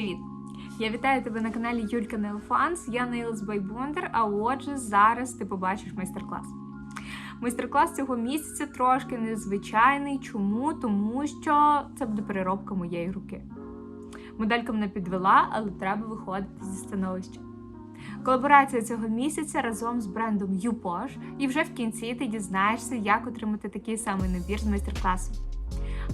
Привіт! Я вітаю тебе на каналі Юлька Нейлфанс. Я by Bonder, а отже, зараз ти побачиш майстер-клас. Майстер-клас цього місяця трошки незвичайний. Чому? Тому що це буде переробка моєї руки. Моделька мене підвела, але треба виходити зі становища. Колаборація цього місяця разом з брендом YouPosh, і вже в кінці ти дізнаєшся, як отримати такий самий набір з майстер-класу.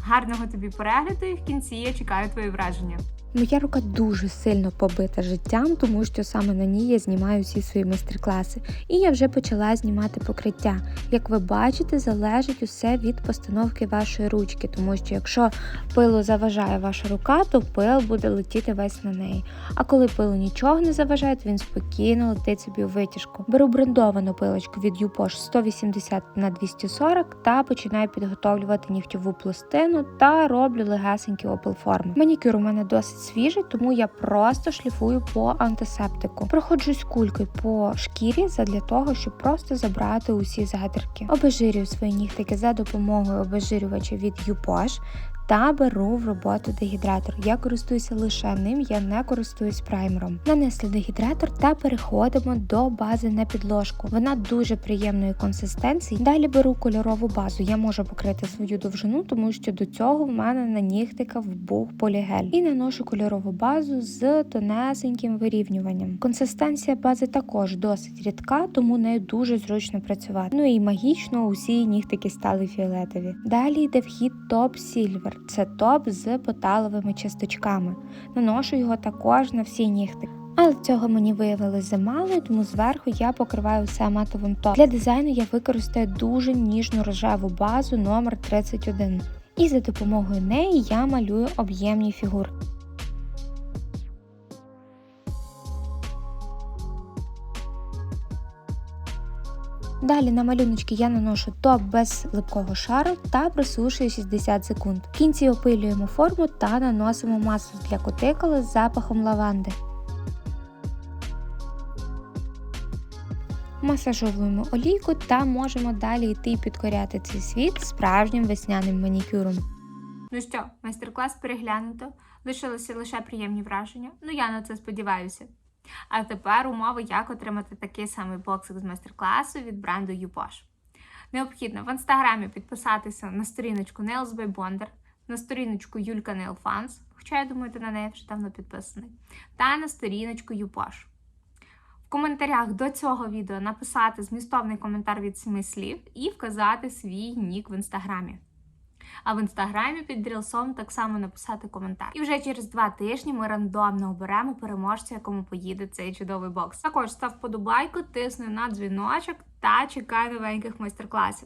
Гарного тобі перегляду і в кінці я чекаю твої враження. Моя рука дуже сильно побита життям, тому що саме на ній я знімаю всі свої майстер-класи. І я вже почала знімати покриття. Як ви бачите, залежить усе від постановки вашої ручки, тому що якщо пилу заважає ваша рука, то пил буде летіти весь на неї. А коли пилу нічого не заважає, то він спокійно летить собі у витяжку. Беру брендовану пилочку від YouPosh 180 на 240 та починаю підготовлювати нігтєву пластину та роблю легесенькі опил-форми. Манікюр у мене досить свіжий, тому я просто шліфую по антисептику. Проходжусь кулькою по шкірі задля того, щоб просто забрати усі задирки. Обезжирюю свої нігтики за допомогою обезжирювача від YouPosh та беру в роботу дегідратор. Я користуюся лише ним, я не користуюсь праймером. Нанесли дегідратор та переходимо до бази на підложку. Вона дуже приємної консистенції. Далі беру кольорову базу. Я можу покрити свою довжину, тому що до цього в мене на нігтиках був полігель. І наношу кольорову базу з тонесеньким вирівнюванням. Консистенція бази також досить рідка, тому нею дуже зручно працювати. Ну і магічно усі нігтики стали фіолетові. Далі йде вхід топ Silver. Це топ з поталовими часточками. Наношу його також на всі нігти. Але цього мені виявилось замало, тому зверху я покриваю все матовим топом. Для дизайну я використаю дуже ніжну рожеву базу номер 31. І за допомогою неї я малюю об'ємні фігурки. Далі на малюночки я наношу топ без липкого шару та присушую 60 секунд. В кінці опилюємо форму та наносимо масу для кутикули з запахом лаванди. Масажовуємо олійку та можемо далі йти підкоряти цей світ справжнім весняним манікюром. Ну що, майстер-клас переглянуто, лишилися лише приємні враження. Ну я на це сподіваюся. А тепер умови, як отримати такий самий боксик з майстер-класу від бренду YouPosh. Необхідно в інстаграмі підписатися на сторіночку Nails by Bonder, на сторіночку Юлька Nail хоча я думаю, ти на неї вже давно підписаний, та на сторіночку YouPosh. В коментарях до цього відео написати змістовний коментар від семи слів і вказати свій нік в інстаграмі. А в інстаграмі під рілсом так само написати коментар. І вже через два тижні ми рандомно оберемо переможця, якому поїде цей чудовий бокс. Також став подобайку, тисни на дзвіночок та чекай новеньких майстер-класів.